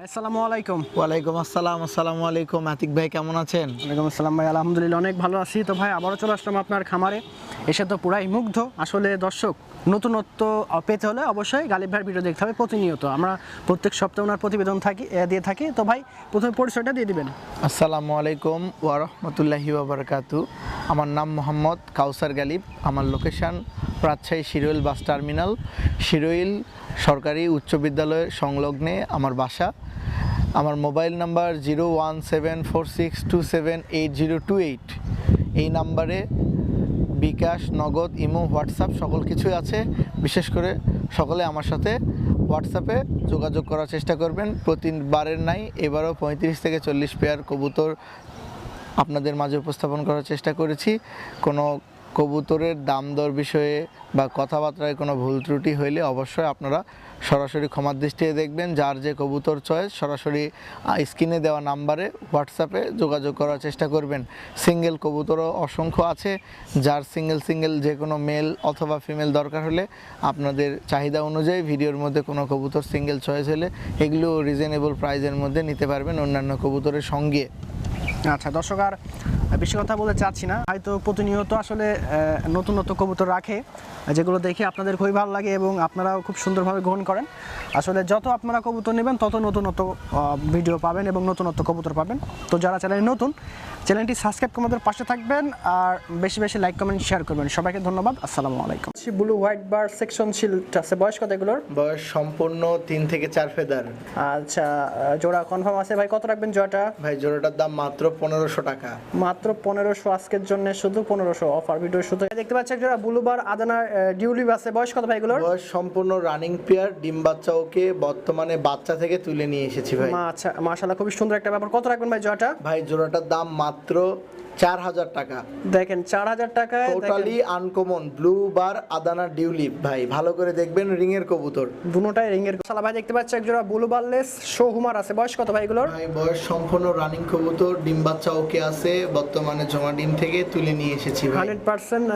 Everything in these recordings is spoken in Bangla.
আসসালামু আলাইকুম। ওয়ালাইকুম আসসালাম আসসালামু আলাইকুম। আতিক ভাই কেমন আছেন? ওয়ালাইকুম আসসালাম ভাই আলহামদুলিল্লাহ অনেক ভালো আছি। তো ভাই আবারও চলে আসলাম আপনার খামারে। এসে তো পুরাই মুগ্ধ। আসলে দর্শক নতুনত্ব পেতে হলে অবশ্যই গালিব ভাইয়ের ভিডিও দেখতে হবে প্রতিনিয়ত। আমরা প্রত্যেক সপ্তাহে ওনার প্রতিবেদন থাকি এ, দিয়ে থাকি। তো ভাই প্রথমে পরিচয়টা দিয়ে দিবেন। আসসালামু আলাইকুম ওয়া রাহমাতুল্লাহি ওয়া বারাকাতু। আমার নাম মোহাম্মদ কাউসার গালিব। আমার location Rajshahi Shiroil bus terminal. Shiroil সরকারি উচ্চ বিদ্যালয়ের সংলগ্নে আমার বাসা। আমার mobile number zero one seven four six two seven eight zero two eight. এই নাম্বারে বিকাশ, নগদ, ইমো, হোয়াটসঅ্যাপ সকল কিছুই আছে। বিশেষ করে সকলে আমার সাথে হোয়াটসঅ্যাপে যোগাযোগ করার চেষ্টা করবেন। প্রতিবারের নাই, এবারও পঁয়ত্রিশ থেকে চল্লিশ পেয়ার কবুতর আপনাদের মাঝে উপস্থাপন করার চেষ্টা করেছি। কোনো কবুতরের দাম দর বিষয়ে বা কথাবার্তায় কোনো ভুল ত্রুটি হইলে অবশ্যই আপনারা সরাসরি ক্ষমার দৃষ্টিতে দেখবেন। যার যে কবুতর চয়েস, সরাসরি স্ক্রিনে দেওয়া নাম্বারে হোয়াটসঅ্যাপে যোগাযোগ করার চেষ্টা করবেন। সিঙ্গেল কবুতরও অসংখ্য আছে। যার সিঙ্গেল সিঙ্গেল যে কোনো মেল অথবা ফিমেল দরকার হলে আপনাদের চাহিদা অনুযায়ী ভিডিওর মধ্যে কোনো কবুতর সিঙ্গেল চয়েস হলে এগুলো রিজনেবল প্রাইজের মধ্যে নিতে পারবেন অন্যান্য কবুতরের সঙ্গে। আচ্ছা দর্শক, আর বেশি কথা বলতে চাচ্ছি না। হয়তো প্রতিনিয়ত আসলে নতুন নতুন কবুতর রাখে যেগুলো দেখে আপনাদের খুবই ভালো লাগে এবং আপনারাও খুব সুন্দরভাবে গ্রহণ করেন। আসলে যত আপনারা কবুতর নেবেন তত নতুনত্ব ভিডিও পাবেন এবং নতুনত্ব কবুতর পাবেন। তো যারা চ্যানেলে নতুন চ্যানেলটি সাবস্ক্রাইব করে আমাদের পাশে থাকবেন আর বেশি বেশি লাইক কমেন্ট শেয়ার করবেন। সবাইকে ধন্যবাদ আসসালামু আলাইকুম। Blue white bar section shield আছে। বয়স কত এগুলোর? বয়স সম্পূর্ণ তিন থেকে চার ফেদার আচ্ছা জোড়া কনফার্ম আছে। ভাই কত রাখবেন জোড়াটা? ভাই জোড়াটার দাম মাত্র পনেরোশো টাকা। মাত্র পনেরোশো আজকের জন্য শুধু পনেরোশো অফার ভিডিও শুধু। দেখতে পাচ্ছি একজোড়া বুলুবার আদানার ডিউলি আছে। বয়স কত ভাই এগুলোর? বয়স সম্পূর্ণ রানিং পেয়ার ডিম বাচ্চা ওকে বর্তমানে বাচ্চা থেকে তুলে নিয়ে এসেছি ভাই। আচ্ছা মাশাআল্লাহ খুবই সুন্দর একটা ব্যাপার। কত রাখবেন ভাই জোড়াটা? ভাই জোড়াটার দাম মাত্র চার হাজার টাকা। দেখেন চার হাজার টাকায় totally uncommon blue bar Adana dewlap ভাই ভালো করে দেখবেন রিং এর কবুতর। দুটাই রিংয়ের সালা ভাই দেখতে পাচ্ছি একজোড়া ব্লু বারলেস শো হুমার আছে। বয়স কত ভাই এগুলোর? ভাই বয়স সম্পূর্ণ রানিং কবুতর। ডিম বাচ্চা ওকে আছে। বর্তমানে জমা ডিম থেকে তুলে নিয়ে এসেছি ভাই। হান্ড্রেড পার্সেন্ট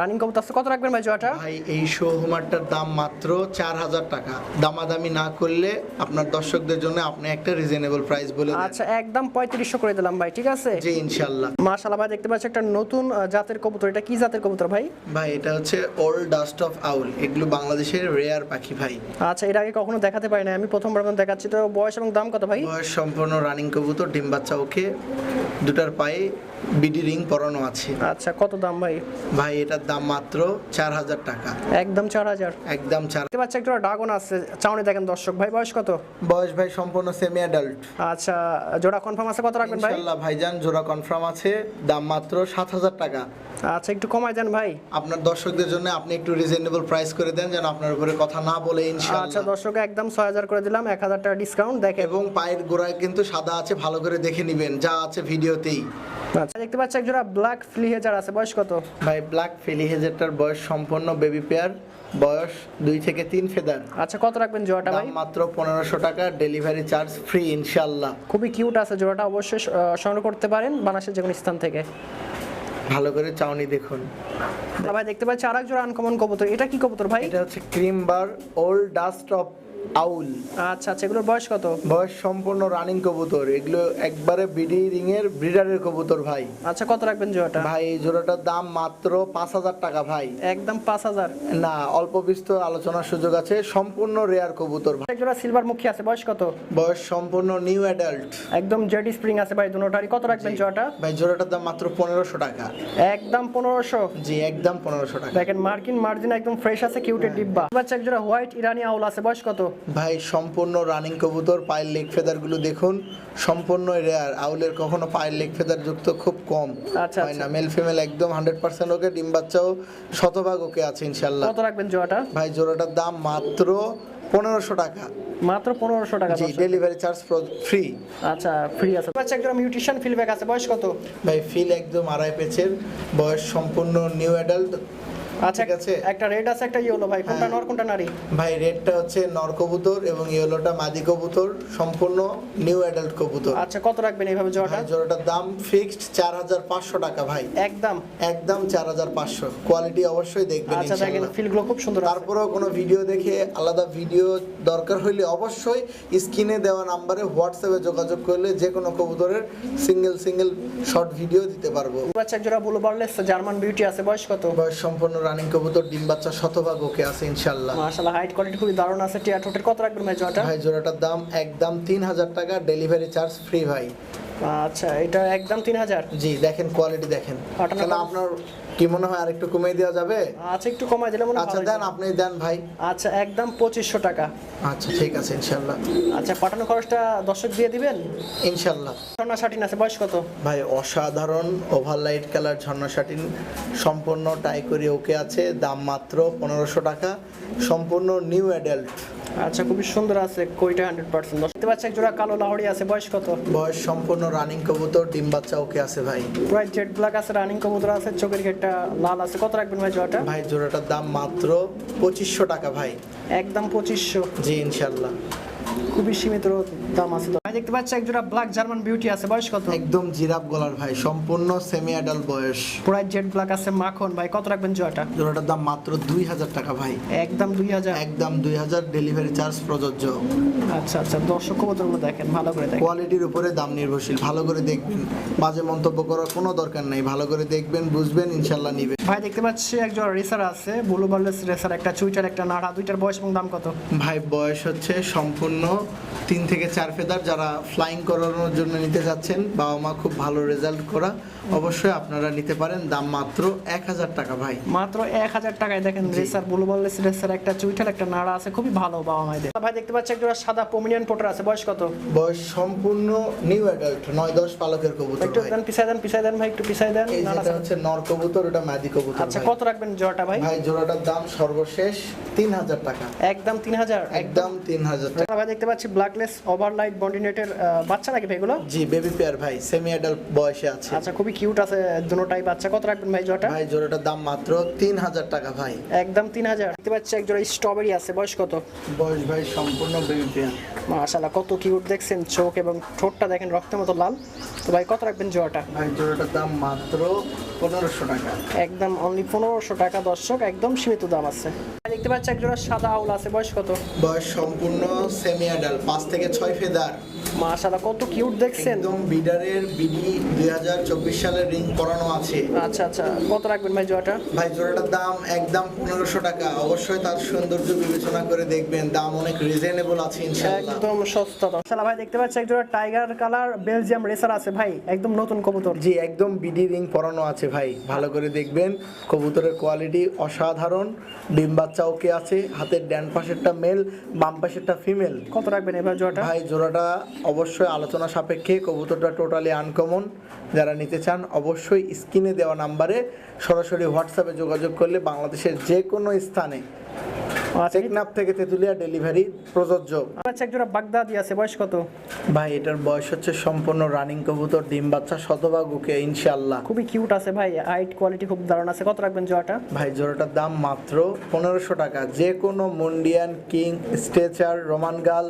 রানিং কবুতর আছে। কত রাখবেন ভাই জোড়াটা? ভাই এই শো হুমারটার দাম মাত্র চার হাজার টাকা। দামাদামি না করলে আপনার দর্শকদের জন্য আপনি একটা রিজনেবল প্রাইস বলে আচ্ছা একদম পঁয়ত্রিশশো করে দিলাম ভাই ঠিক আছে? জি ইনশাল্লাহ মাশাআল্লাহ ভাই দেখতে পাচ্ছি একটা নতুন জাতের কবুতর। এটা কি জাতের কবুতর ভাই? ভাই এটা হচ্ছে ওল্ড ডাস্ট অফ আউল এগুলো বাংলাদেশের রেয়ার পাখি ভাই। আচ্ছা এর আগে কখনো দেখাতে পারি না আমি প্রথমবার দেখাচ্ছি। তো বয়স এবং দাম কত ভাই? বয়স সম্পূর্ণ রানিং কবুতর ডিম বাচ্চা ওকে দুটার পায়ে বিডি রিং পরানো আছে। আচ্ছা কত দাম ভাই? ভাই এটার দাম মাত্র চার হাজার টাকা। একদম চার হাজার? একদম চার দেখতে পাচ্ছি একটা ড্রাগন আছে। চাউনি দেখেন দর্শক ভাই বয়স কত? বয়স ভাই সম্পূর্ণ সেমি অ্যাডাল্ট আচ্ছা জোড়া কনফার্ম আছে কত রাখবেন ভাই? ইনশাল্লাহ ভাইজান জোড়া কনফার্ম আছে দাম মাত্র সাত হাজার টাকা। আচ্ছা একটু কমাই দেন ভাই। আপনার দর্শকদের জন্য আপনি একটু রিজনেবল প্রাইস করে দেন যেন আপনার উপরে কথা না বলে আচ্ছা দর্শক একদম ছয় হাজার করে দিলাম এক হাজার টাকা ডিসকাউন্ট দেখেন। এবং পায়ের গোড়ায় কিন্তু সাদা আছে ভালো করে দেখে নেবেন যা আছে ভিডিওতেই। আচ্ছা। দেখতে পাচ্ছি একজোড়া ব্ল্যাক ফ্লিহেজার আছে। বয়স কত? ভাই ব্ল্যাক ফেলি হেজেরটার বয়স সম্পূর্ণ বেবি পেয়ার বয়স দুই থেকে তিন ফেদার আচ্ছা কত রাখবেন জোড়াটা ভাই? মাত্র পনেরোশো টাকা ডেলিভারি চার্জ ফ্রি ইনশাল্লাহ খুবই কিউট আছে জোড়াটা অবশ্যই সংগ্রহ করতে পারেন বানাসের যে কোনো স্থান থেকে। ভালো করে চাউনি দেখুন। ভাই দেখতে পাচ্ছি আর এক জোড়া আনকমন কবুতর এটা কি কবুতর ভাই? এটা হচ্ছে cream bar old Dutch of owl. আচ্ছা আচ্ছা এগুলোর বয়স কত? বয়স সম্পূর্ণ রানিং কবুতর। এগুলো একবারে বিডি রিং এর ব্রিডারের কবুতর ভাই। আচ্ছা কত রাখবেন জোড়াটা? ভাই এই জোড়াটার দাম মাত্র পাঁচ হাজার টাকা ভাই। একদম পাঁচ হাজার? না অল্প বিস্তর আলোচনার সুযোগ আছে। সম্পূর্ণ রেয়ার কবুতর ভাই। জোড়া সিলভার মুখী আছে বয়স কত? বয়স সম্পূর্ণ নিউ অ্যাডাল্ট একদম জেডি স্প্রিং আছে ভাই দুটোটারই কত রাখবেন জোড়াটা? ভাই জোড়াটার দাম মাত্র পনেরোশো টাকা। একদম পনেরোশো? জি একদম পনেরোশো টাকা। দেখেন মার্কিন মার্জিন একদম ফ্রেশ আছে কিউটের ডিব্বা। বাচ্চা এক জোড়া হোয়াইট ইরানি আউল আছে বয়স কত? ভাই সম্পূর্ণ রানিং কবুতর পায়ের লেগ ফেদারগুলো দেখুন। সম্পূর্ণ রেয়ার আউলের কখনো পায়ের লেগ ফেদার যুক্ত খুব কম। আচ্ছা, হয় না মেল ফিমেল একদম হান্ড্রেড পার্সেন্ট ওকে ডিম বাচ্চাও শতভাগ ওকে আছে ইনশাল্লাহ কত রাখবেন জোড়াটা? ভাই জোড়াটার দাম মাত্র পনেরোশো টাকা। মাত্র পনেরোশো টাকা জি ডেলিভারি চার্জ ফ্রি আচ্ছা ফ্রি আছে। বাচ্চা এক জোড়া মিউটিশন ফিলব্যাক আছে। বয়স কত? ভাই ফিল একদম আড়াই পেচের। বয়স সম্পূর্ণ নিউ অ্যাডাল্ট আচ্ছা আছে। একটা রেড আছে একটা ইয়েলো ভাই কোনটা হ্যাঁ। নর কোনটা নারী? ভাই রেডটা হচ্ছে নর কবুতর এবং ইয়েলোটা মাদি কবুতর সম্পূর্ণ নিউ অ্যাডাল্ট কবুতর। আচ্ছা কত রাখবেন এইভাবে জোড়াটা? জোড়াটার দাম ফিক্সড চার হাজার পাঁচশো টাকা ভাই। একদম। একদম চার হাজার পাঁচশো। কোয়ালিটি অবশ্যই দেখবেন আচ্ছা দেখেন। ফিলগুলো খুব সুন্দর তারপরেও কোনো ভিডিও দেখে আলাদা ভিডিও দরকার হইলে অবশ্যই স্ক্রিনে দেওয়া নাম্বারে হোয়াটসঅ্যাপে যোগাযোগ করলে যে কোনো কবুতরের সিঙ্গেল সিঙ্গেল শর্ট ভিডিও দিতে পারব। বাচ্চা এক জোড়া বুলু বার্লেস জার্মান বিউটি আছে বয়স কত? বয়স সম্পূর্ণ রানিং কবুতর ডিম বাচ্চা শতভাগ ওকে আছে ইনশাআল্লাহ। মাশাআল্লাহ হাইট কোয়ালিটি খুবই দারুণ আছে। টিয়া ঠোঁটের কত রাখবেন ভাই জোড়াটা? ভাই জোড়াটার দাম একদম তিন হাজার টাকা ডেলিভারি চার্জ ফ্রি ভাই। আচ্ছা এটা একদম তিন হাজার। জি দেখেন কোয়ালিটি দেখেন। কত? আপনার কি মনে হয় আরেকটু কমিয়ে দেওয়া যাবে? আচ্ছা একটু কমাই দিলে মনে হয় আচ্ছা দেন আপনি দেন ভাই। আচ্ছা একদম পঁচিশশো টাকা। আচ্ছা ঠিক আছে ইনশাল্লাহ। আচ্ছা পাঠানো খরচটা দর্শক দিয়ে দিবেন? ইনশাল্লাহ। ঝর্ণা শাটিন আছে বয়স কত? ভাই অসাধারণ ওভারলাইট কালার ঝর্ণা শাটিন। সম্পূর্ণ টাই করে ওকে আছে দাম মাত্র পনেরোশো টাকা। সম্পূর্ণ নিউ অ্যাডাল্ট আচ্ছা খুবই সুন্দর আছে কইটা হান্ড্রেড পার্সেন্ট দেখতে পাচ্ছি এক জোড়া কালো লাহড়ি আছে বয়স কত? বয়স সম্পূর্ণ রানিং কবুতর ডিম বাচ্চা ওকে আছে ভাই। পুরো জেড ব্ল্যাক আছে রানিং কবুতর আছে চোখের গেটটা লাল আছে। কত রাখবেন ভাই জোড়াটা? ভাই জোড়াটার দাম মাত্র পঁচিশশো টাকা ভাই। একদম পঁচিশশো। জি ইনশাল্লাহ। খুবই সীমিত দাম আছে তো। ভাই দেখতে পাচ্ছি এক জোড়া ব্ল্যাক জার্মান বিউটি আছে বয়স কত? একদম জিরাফ গলার ভাই সম্পূর্ণ সেমি অ্যাডাল্ট বয়স। পুরো জেড ব্ল্যাক আছে মাখন ভাই কত রাখবেন জোড়াটা? জোড়াটার দাম মাত্র দুই হাজার টাকা ভাই। একদম দুই হাজার? একদম দুই হাজার ডেলিভারি চার্জ প্রযোজ্য। আচ্ছা আচ্ছা দর্শক কবুতরগুলো দেখেন ভালো করে দেখেন। কোয়ালিটির উপরে দাম নির্ভরশীল ভালো করে দেখবেন। বাজে মন্তব্য করার কোনো দরকার নেই ভালো করে দেখবেন বুঝবেন ইনশাল্লাহ নিবেন। ভাই দেখতে পাচ্ছি একজন রেসার আছে ব্লু বার্লেস রেসার একটা চুইটার একটা নাড়া দুইটার বয়স এবং দাম কত? ভাই বয়স হচ্ছে সম্পূর্ণ 嗯 তিন থেকে চার ফেদার যারা ফ্লাইং করানোর জন্য নিতে যাচ্ছেন বাবা মা খুব ভালো রেজাল্ট করা অবশ্যই আপনারা নিতে পারেন। দাম মাত্র এক হাজার টাকা ভাই। মাত্র এক হাজার টাকায় দেখেন রেসার ব্লু রেসার একটা চুইটার একটা নাড়া আছে খুবই ভালো বাবা মায়েদের। ভাই দেখতে পাচ্ছি একজন সাদা পমিনিয়ান পোটার আছে বয়স কত? বয়স সম্পূর্ণ নিউ অ্যাডাল্ট নয় দশ পালকের কবুতর একটু দেন পিছাই দেন পিছাই দেন ভাই একটু পিছাই দেন আছে। হচ্ছে নর কবুতর ওটা মাদি কবুতর আচ্ছা কত রাখবেন জোড়াটা ভাই? ভাই জোড়াটার দাম সর্বশেষ তিন হাজার টাকা। একদম তিন হাজার একদম। তিন হাজার টাকা। ভাই দেখতে পাচ্ছি ব্ল্যাকলেস ওভারলাইট বন্ডিনেটের বাচ্চা নাকি ভাই এগুলো? জি বেবি পেয়ার ভাই সেমি অ্যাডাল্ট বয়সে আছে। আচ্ছা খুবই কিউট আছে দুটোটাই বাচ্চা। কত রাখবেন ভাই জোড়াটা? ভাই জোড়াটার দাম মাত্র তিন হাজার টাকা ভাই। একদম তিন হাজার। দেখতে পাচ্ছি এক জোড়া স্ট্রবেরি আছে বয়স কত? বয়স ভাই সম্পূর্ণ বেবি পেয়ার মাশাআল্লাহ কত কিউট দেখছেন চোখ এবং ঠোঁটটা দেখেন রক্তের মতো লাল। তো ভাই কত রাখবেন জোড়াটা? ভাই জোড়াটার দাম মাত্র পনেরোশো টাকা। একদম অনলি পনেরোশো টাকা দর্শক একদম সীমিত দাম আছে। দেখতে পাচ্ছি একজোড়া সাদা আউল আছে। বয়স কত? বয়স সম্পূর্ণ সেমি অ্যাডাল্ট পাঁচ থেকে ছয় ফেদার। মাশাআল্লাহ কত কিউট দেখছেন। একদম বিডারের বিডি দুই হাজার চব্বিশ সালের রিং করানো আছে। আচ্ছা আচ্ছা কত রাখবেন ভাই জোড়াটা? ভাই জোড়াটার দাম একদম পনেরোশো টাকা। অবশ্যই তার সৌন্দর্য বিবেচনা করে দেখবেন দাম অনেক রিজনেবল আছে ইনশাআল্লাহ। একদম সস্তা দাম। শালা ভাই দেখতে পাচ্ছি এক জোড়া টাইগার কালার বেলজিয়াম রেসার আছে ভাই একদম নতুন কবুতর। জি একদম বিডি রিং পরানো আছে ভাই ভালো করে দেখবেন। কবুতরের কোয়ালিটি অসাধারণ ডিম বাচ্চা ওকে আছে হাতের ডান পাশেরটা মেল বাম পাশেরটা ফিমেল কত রাখবেন এবার জোড়াটা? ভাই জোড়াটা অবশ্যই আলোচনা সাপেক্ষে কবুতরটা টোটালি আনকমন। যারা নিতে চান অবশ্যই স্ক্রিনে দেওয়া নাম্বারে সরাসরি হোয়াটসঅ্যাপে যোগাযোগ করলে বাংলাদেশের যে কোনো স্থানে আচ্ছা। টেকনাফ থেকে তেঁতুলিয়া ডেলিভারি প্রযোজ্য। আচ্ছা এক জোড়া বাগদাদি আছে বয়স কত? ভাই এটার বয়স হচ্ছে সম্পূর্ণ রানিং কবুতর ডিম বাচ্চা শতভাগ ওকে ইনশাল্লাহ খুবই কিউট আছে ভাই হাইট কোয়ালিটি খুব দারুণ আছে। কত রাখবেন জোড়াটা? ভাই জোড়াটার দাম মাত্র পনেরোশো টাকা। যে কোনো মন্ডিয়ান কিং স্টেচার রোমান গাল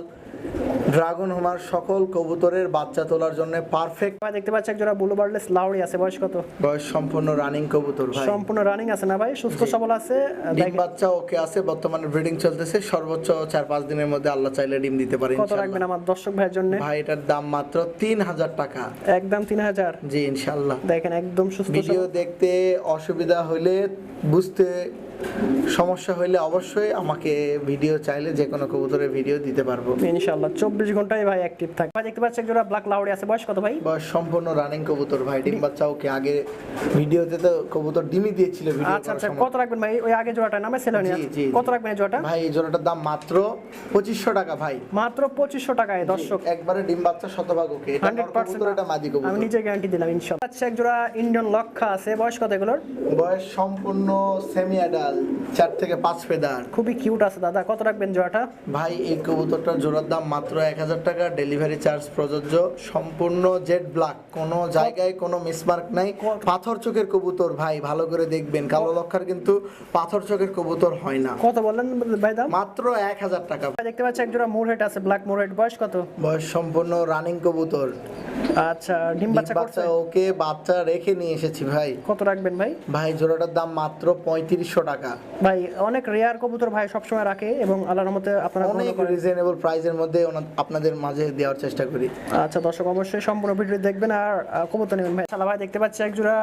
ড্রাগন হোমার সকল কবুতরের বাচ্চা তোলার জন্য পারফেক্ট ভাই দেখতে পাচ্ছি এক জোড়া ব্লু বার্ডলেস লাউড়ি আছে। বয়স কত? বয়স সম্পূর্ণ রানিং কবুতর ভাই। সম্পূর্ণ রানিং আছে না ভাই? সুস্থ সবল আছে। ডিম বাচ্চা ওকে আছে বর্তমানে ব্রিডিং চলতেছে। সর্বোচ্চ চার পাঁচ দিনের মধ্যে আল্লাহ চাইলে ডিম দিতে পারে কত রাখবেন আমার দর্শক ভাইয়ের জন্য? ভাই এটার দাম মাত্র তিন হাজার টাকা। একদম তিন হাজার? জি ইনশাল্লাহ। দেখেন একদম সুস্থ ভিডিও দেখতে অসুবিধা হলে বুঝতে সমস্যা হলে অবশ্যই আমাকে ভিডিও চাইলে যে কোনো কবুতরের ভিডিও দিতে পারব। ইনশাআল্লাহ চব্বিশ ঘন্টায় ভাই অ্যাক্টিভ থাকে। ভাই দেখতে পাচ্ছি এক জোড়া ব্ল্যাক লাউড়ি আছে। বয়স কত ভাই? বয়স সম্পূর্ণ রানিং কবুতর ভাই ডিম বাচ্চা ওকে আগে ভিডিওতে তো কবুতর ডিমই দিয়েছিল ভিডিও আচ্ছা আচ্ছা কত রাখবেন ভাই? ওই আগে জোড়াটা নামে ছিল জি। কত রাখবেন এই জোড়াটা? ভাই এই জোড়াটার দাম মাত্র পঁচিশশো টাকা ভাই। মাত্র পঁচিশশো টাকায় দর্শক। একবারে ডিম বাচ্চা শতভাগ ওকে। এটা হান্ড্রেড কবুতর এটা মাদি কবুতর। আমি নিজে গ্যারান্টি দিলাম ইনশাল্লাহ আচ্ছা এক জোড়া ইন্ডিয়ান লক্ষা আছে। বয়স কত এগুলোর? বয়স সম্পূর্ণ সেমি অ্যাডাল্ট গাল চার থেকে পাঁচ ফেদার। খুবই কিউট আছে দাদা। কত রাখবেন জোড়াটা? ভাই এই কবুতরটার জোড়ার দাম মাত্র এক হাজার টাকা। ডেলিভারি চার্জ প্রযোজ্য। সম্পূর্ণ জেড ব্ল্যাক কোনো জায়গায় কোনো মিসমার্ক নাই। পাথর চোখের কবুতর ভাই ভালো করে দেখবেন। কালো লক্ষার কিন্তু পাথর চোখের কবুতর হয় না। কত বললেন ভাই দাম? মাত্র এক হাজার টাকা। ভাই দেখতে পাচ্ছি এক জোড়া মোরহেড আছে ব্ল্যাক মোরহেড। বয়স কত? বয়স সম্পূর্ণ রানিং কবুতর। আচ্ছা ডিম বাচ্চা করছে? বাচ্চা ওকে বাচ্চা রেখে নিয়ে এসেছি ভাই। কত রাখবেন ভাই? ভাই জোড়াটার দাম মাত্র পঁয়ত্রিশশো টাকা। ভাই অনেক রেয়ার কবুতর ভাই সবসময় রাখে এবং আল্লাহর মতে আপনারা অনেক রিজনেবল প্রাইসের মধ্যে আপনাদের মাঝে দেওয়ার চেষ্টা করি। আচ্ছা দর্শক অবশ্যই সম্পূর্ণ ভিডিও দেখবেন আর কবুতর নেবেন। ভাই ভাই দেখতে পাচ্ছি এক জোড়া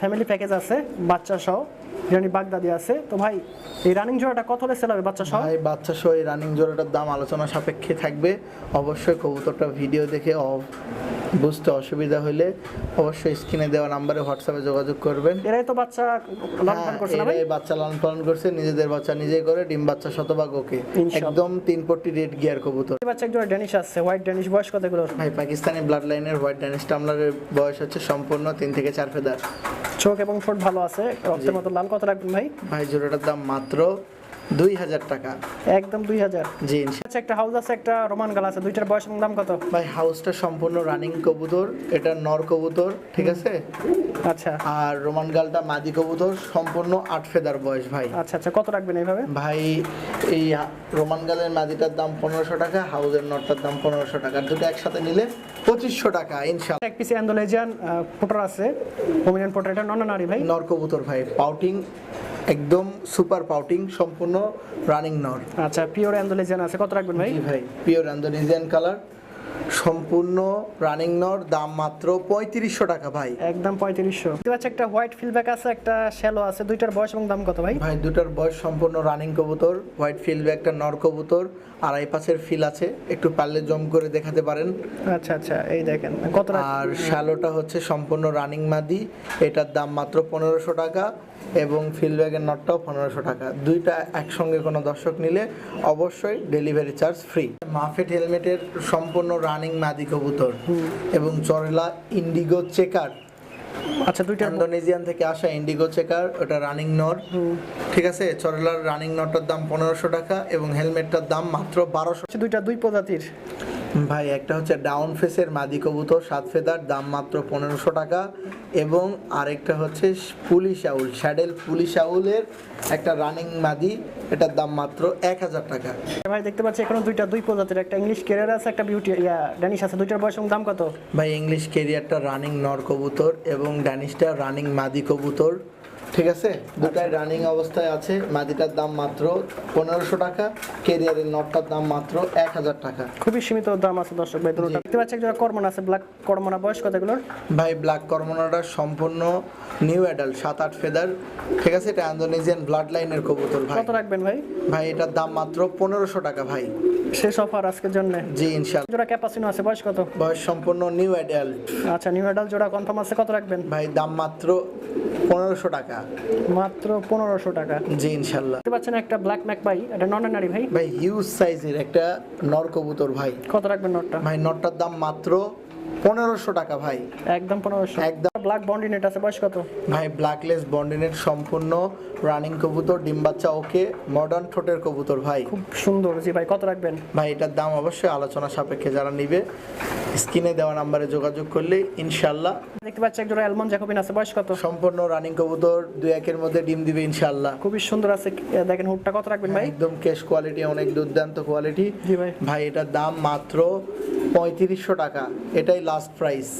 ফ্যামিলি প্যাকেজ আছে বাচ্চা সহ। জানি বাগদাদি আছে। তো ভাই এই রানিং জোড়াটা কত হলে সেল হবে বাচ্চা সহ? ভাই বাচ্চা সহ এই রানিং জোড়াটার দাম আলোচনা সাপেক্ষে থাকবে। অবশ্যই কবুতরটা ভিডিও দেখে বুঝতে অসুবিধা হলে অবশ্যই স্ক্রিনে দেওয়া নাম্বারে হোয়াটসঅ্যাপে যোগাযোগ করবেন। এরাই তো বাচ্চা লালন করছে না ভাই? বাচ্চা লালন পালন করছে নিজেদের বাচ্চা নিজেই করে ডিম বাচ্চা শতভাগ ওকে। একদম তিন পট্টি রেড গিয়ার কবুতর। দেখতে পাচ্ছি এক জোড়া ড্যানিশ আছে হোয়াইট ড্যানিশ বয়স কত এগুলোর? ভাই পাকিস্তানি ব্লাড লাইনের হোয়াইট ড্যানিশ টামলারের বয়স হচ্ছে সম্পূর্ণ তিন থেকে চার ফেদার। চোখ এবং ঠোঁট ভালো আছে রক্তের মতো লাল কত রাখবেন ভাই? ভাই জোড়াটার দাম মাত্র দুই হাজার টাকা। একদম দুই হাজার? জি আচ্ছা একটা হাউস আছে একটা রোমান গাল আছে দুইটার বয়স দাম কত? ভাই হাউসটা সম্পূর্ণ রানিং কবুতর এটা নর কবুতর ঠিক আছে? আচ্ছা। আর রোমান গালটা মাদি কবুতর সম্পূর্ণ আট ফেদার বয়স ভাই। আচ্ছা আচ্ছা কত রাখবেন এইভাবে? ভাই এই রোমান গালের মাদিটার দাম পনেরোশো টাকা হাউসের নটটার দাম পনেরোশো টাকা। দুটো একসাথে নিলে পঁচিশশো টাকা ইনশাল্লাহ। এক পিসে অ্যান্ডোলেজিয়ান পোটার আছে হোমিনিয়ান পোটার এটা নন নারী ভাই? নর কবুতর ভাই পাউটিং একদম সুপার পাউটিং সম্পূর্ণ রানিং নর। আচ্ছা পিওর অ্যান্ডোলেজিয়ান আছে কত রাখবেন ভাই? ভাই পিওর ইন্দোনেশিয়ান কালার সম্পূর্ণ রানিং নর দাম মাত্র পঁয়ত্রিশশো টাকা ভাই। একদম পঁয়ত্রিশশো। দেখতে পাচ্ছি একটা হোয়াইট ফিল্ডব্যাক আছে একটা শ্যালো আছে দুইটার বয়স এবং দাম কত ভাই? ভাই দুটার বয়স সম্পূর্ণ রানিং কবুতর হোয়াইট ফিল্ড একটা নর কবুতর আড়াই পাশের ফিল আছে একটু পারলে জম করে দেখাতে পারেন। আচ্ছা আচ্ছা এই দেখেন কত আর শ্যালোটা হচ্ছে সম্পূর্ণ রানিং মাদি এটার দাম মাত্র পনেরোশো টাকা এবং ফিল্ড ব্যাগের নটটাও পনেরোশো টাকা। দুইটা একসঙ্গে কোনো দর্শক নিলে অবশ্যই ডেলিভারি চার্জ ফ্রি মাফেট হেলমেটের সম্পূর্ণ রানিং মাদি কবুতর এবং চরেলা ইন্ডিগো চেকার আচ্ছা দুইটার ইন্দোনেশিয়ান থেকে আসা ইন্ডিগো চেকার ওটা রানিং নট ঠিক আছে? চরেলার রানিং নটটার দাম পনেরোশো টাকা এবং হেলমেটটার দাম মাত্র বারোশো দুইটা দুই প্রজাতির? ভাই একটা হচ্ছে ডাউন ফেসের মাদি কবুতর সাত ফেদার দাম মাত্র পনেরোশো টাকা। এবং আরেকটা হচ্ছে পুলিশ আউল শ্যাডেল পুলিশ আউলের একটা রানিং মাদি এটার দাম মাত্র এক হাজার টাকা। ভাই দেখতে পাচ্ছি এখানে দুইটা দুই প্রজাতির একটা ইংলিশ কেরিয়ার আছে একটা বিউটি ইয়া ড্যানিশ আছে। দুইটার বয়স দাম কত? ভাই ইংলিশ কেরিয়ারটা রানিং নর কবুতর এবং ড্যানিশটা রানিং মাদি কবুতর। ঠিক আছে? দুটাই রানিং অবস্থায় আছে। মাদিটার দাম মাত্র পনেরোশো টাকা কেরিয়ারের নটটার দাম মাত্র এক হাজার টাকা। খুবই সীমিত দাম আছে দর্শক ভাই দুটোটা দেখতে পাচ্ছি একটা কর্মন আছে ব্ল্যাক কর্মনা বয়স কত এগুলোর? ভাই ব্ল্যাক কর্মনাটা সম্পূর্ণ নিউ অ্যাডাল্ট সাত আট ফেদার ঠিক আছে? এটা ইন্দোনেশিয়ান ব্লাড লাইনের কবুতর ভাই। কত রাখবেন ভাই? ভাই এটার দাম মাত্র পনেরোশো টাকা ভাই। শেষ অফার আজকের জন্য। জি ইনশাল্লাহ জোড়া ক্যাপাসিনো আছে বয়স কত? বয়স সম্পূর্ণ নিউ অ্যাডাল্ট আচ্ছা নিউ অ্যাডাল জোড়া কনফার্ম আছে কত রাখবেন? ভাই দাম মাত্র পনেরোশো টাকা। মাত্র পনেরোশো টাকা। জি ইনশাল্লাহ। দেখতে পাচ্ছেন একটা ব্ল্যাক ম্যাক ভাই এটা নন নারী ভাই। ভাই হিউজ সাইজের একটা নর কবুতর ভাই। কত রাখবেন নটটা? ভাই নটটার দাম মাত্র পনেরোশো টাকা ভাই। একদম পনেরোশো। একদম। ব্ল্যাক বন্ডিনেট আছে বয়স কত? ভাই ব্ল্যাকলেস বন্ডিনের সম্পূর্ণ রানিং কবুতর ডিম বাচ্চা ওকে মডার্ন ঠোঁটের কবুতর ভাই। খুব সুন্দর জি ভাই কত রাখবেন? ভাই এটার দাম অবশ্যই আলোচনা সাপেক্ষে যারা নিবে স্ক্রিনে দেওয়া নাম্বারে যোগাযোগ করলে ইনশাল্লাহ দেখতে পাচ্ছি এক জোড়া অ্যালমন্ড জ্যাকোবিন আছে বয়স কত? সম্পূর্ণ রানিং কবুতর দুই একের মধ্যে ডিম দিবে ইনশাল্লাহ খুবই সুন্দর আছে দেখেন হুডটা কত রাখবেন ভাই? একদম কেশ কোয়ালিটি অনেক দুর্দান্ত কোয়ালিটি জি ভাই। ভাই এটার দাম মাত্র পঁয়ত্রিশশো টাকা। এটাই লাস্ট প্রাইস